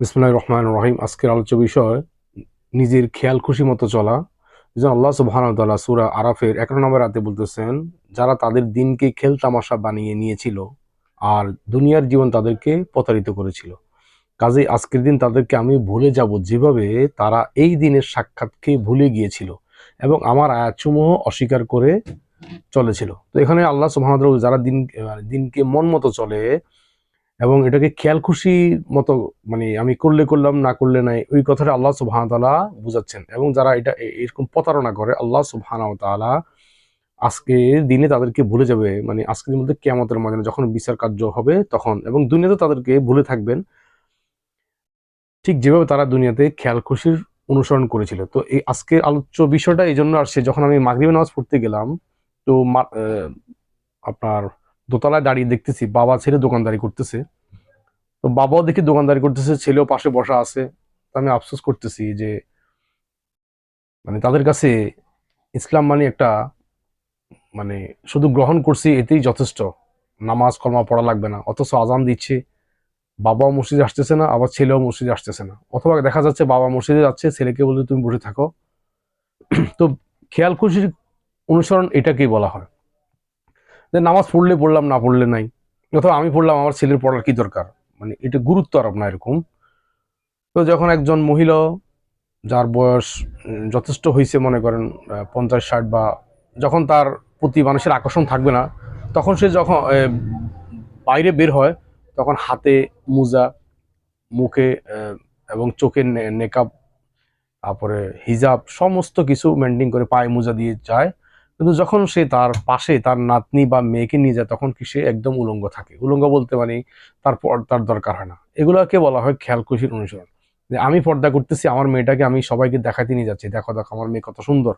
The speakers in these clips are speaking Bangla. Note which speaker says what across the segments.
Speaker 1: বিসমুল্লাহ রহমান রহিম। আজকের আলোচ্য বিষয়, নিজের খেয়াল খুশি মতো চলা। যেন আল্লাহ সুবাহানতাল্লাহ সুরা আরাফের এগারো নম্বর রাতে বলতেছেন, যারা তাদের দিনকে খেল তামাশা বানিয়ে নিয়েছিল আর দুনিয়ার জীবন তাদেরকে প্রতারিত করেছিল। কাজে আজকের দিন তাদেরকে আমি ভুলে যাব যেভাবে তারা এই দিনের সাক্ষাৎকে ভুলে গিয়েছিল এবং আমার আয়াতসমূহ অস্বীকার করে চলেছিল। তো এখানে আল্লাহ সুবাহান যারা দিন দিনকে মন মতো চলে এবং এটাকে খেয়াল খুশি মতো মানে আমি করলে করলাম, না করলে নাই, ওই কথাটা আল্লাহ সুবাহতালা বুঝাচ্ছেন। এবং যারা এটা এরকম প্রতারণা করে, আল্লাহ সুবাহানতালা আজকে দিনে তাদেরকে ভুলে যাবে মানে আজকের মধ্যে কেয়ামতের ময়দানে যখন বিচার কার্য হবে তখন। এবং দুনিয়াতে তাদেরকে ভুলে থাকবেন। ঠিক যেভাবে তারা দুনিয়াতে খেয়াল খুশির অনুসরণ করেছিল। তো এই আজকের আলোচ্য বিষয়টা এই জন্য আসছে যখন আমি মাগরিবে নামাজ পড়তে গেলাম, তো আপনার দোতলায় দাঁড়িয়ে দেখতেছি, বাবা ছেলে দোকানদারি করতেছে। তো বাবাও দেখি দোকানদারি করতেছে, ছেলেও পাশে বসা আছে। আমি আফসোস করতেছি যে মানে তাদের কাছে ইসলাম মানে একটা মানে শুধু গ্রহণ করছি এতেই যথেষ্ট। নামাজ, কলমা পড়া লাগবে না, অথচ আজান দিচ্ছে। বাবাও মসজিদে আসতেছে না, আবার ছেলেও মসজিদে আসতেছে না। অথবা দেখা যাচ্ছে বাবা মসজিদে যাচ্ছে, ছেলেকে বলে তুমি বসে থাকো। তো খেয়াল খুশির অনুসরণ এটাকেই বলা হয়। যে নামাজ পড়লে পড়লাম, না পড়লে নাই। অথবা আমি পড়লাম, আমার ছেলের পড়ার কি দরকার? মানে এটা গুরুত্ব আরোপ না এরকম। তো যখন একজন মহিলা, যার বয়স যথেষ্ট হয়েছে মনে করেন পঞ্চাশ, ষাট বা যখন তার প্রতি মানুষের আকর্ষণ থাকবে না, তখন সে যখন বাইরে বের হয়, তখন হাতে মোজা, মুখে এবং চোখে নেকাব, তারপরে হিজাব, সমস্ত কিছু মেনটেন করে পায়ে মোজা দিয়ে যায়। কিন্তু যখন সে তার পাশে তার নাতনি বা মেয়েকে নিয়ে যায়, তখন কি সে একদম উলঙ্গ থাকে? উলঙ্গ বলতে মানে তার পর্দার দরকার হয় না। এগুলোকে বলা হয় খেয়াল খুশির অনুসরণ। যে আমি পর্দা করতেছি, আমার মেয়েটাকে আমি সবাইকে দেখাতে নিয়ে যাচ্ছি। দেখো দেখো, আমার মেয়ে কত সুন্দর।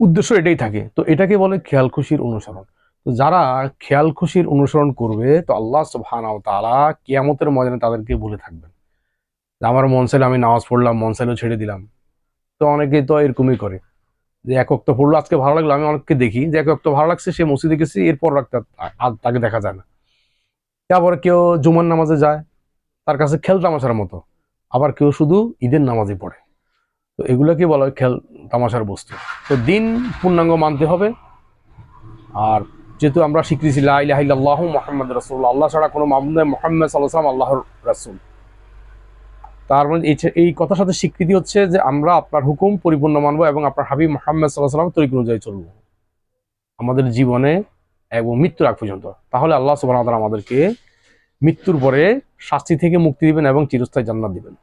Speaker 1: উদ্দেশ্য এটাই থাকে। তো এটাকে বলে খেয়াল খুশির অনুসরণ। তো যারা খেয়াল খুশির অনুসরণ করবে, তো আল্লাহ সুবহানাহু তাআলা কিয়ামতের ময়দানে তাদেরকে ভুলে থাকবেন। আমার মন আমি নামাজ পড়লাম, মন ছেড়ে দিলাম। তো অনেকেই তো এরকমই করে। যে এক অক্ত পড়ল, আজকে ভালো লাগল, আমি অনেককে দেখি, যে এক অক্ত ভালো লাগছে, সে মসজিদে গেছে, এরপর আর তাকে দেখা যায় না। তারপরে কেউ জুমার নামাজে যায়, তার কাছে খেল তামাশার মতো, আবার কেউ শুধু ঈদের নামাজে পড়ে। তো এগুলোকে বলা হয় খেল তামাশার বস্তু। তো দিন পূর্ণাঙ্গ মানতে হবে, আর যেহেতু আমরা স্বীকৃতি লা ইলাহা ইল্লাল্লাহ মুহাম্মদ রাসূলুল্লাহ, আল্লাহ ছাড়া কোনো মাহমুদ মোহাম্মদ আলাইহি আল্লাহর রাসূল। তার মানে এই কথার সাথে স্বীকৃতি হচ্ছে যে আমরা আপনার হুকুম পরিপূর্ণ মানব এবং আপনার হাবিব মোহাম্মদ সাল্লাহ সাল্লাম তরিক অনুযায়ী চলবো। আমাদের জীবনে এবং মৃত্যুর আগ পর্যন্ত। তাহলে আল্লাহ সুবাহ আমাদেরকে মৃত্যুর পরে শাস্তি থেকে মুক্তি দিবেন এবং চিরস্থায়ী জান্নাত দিবেন।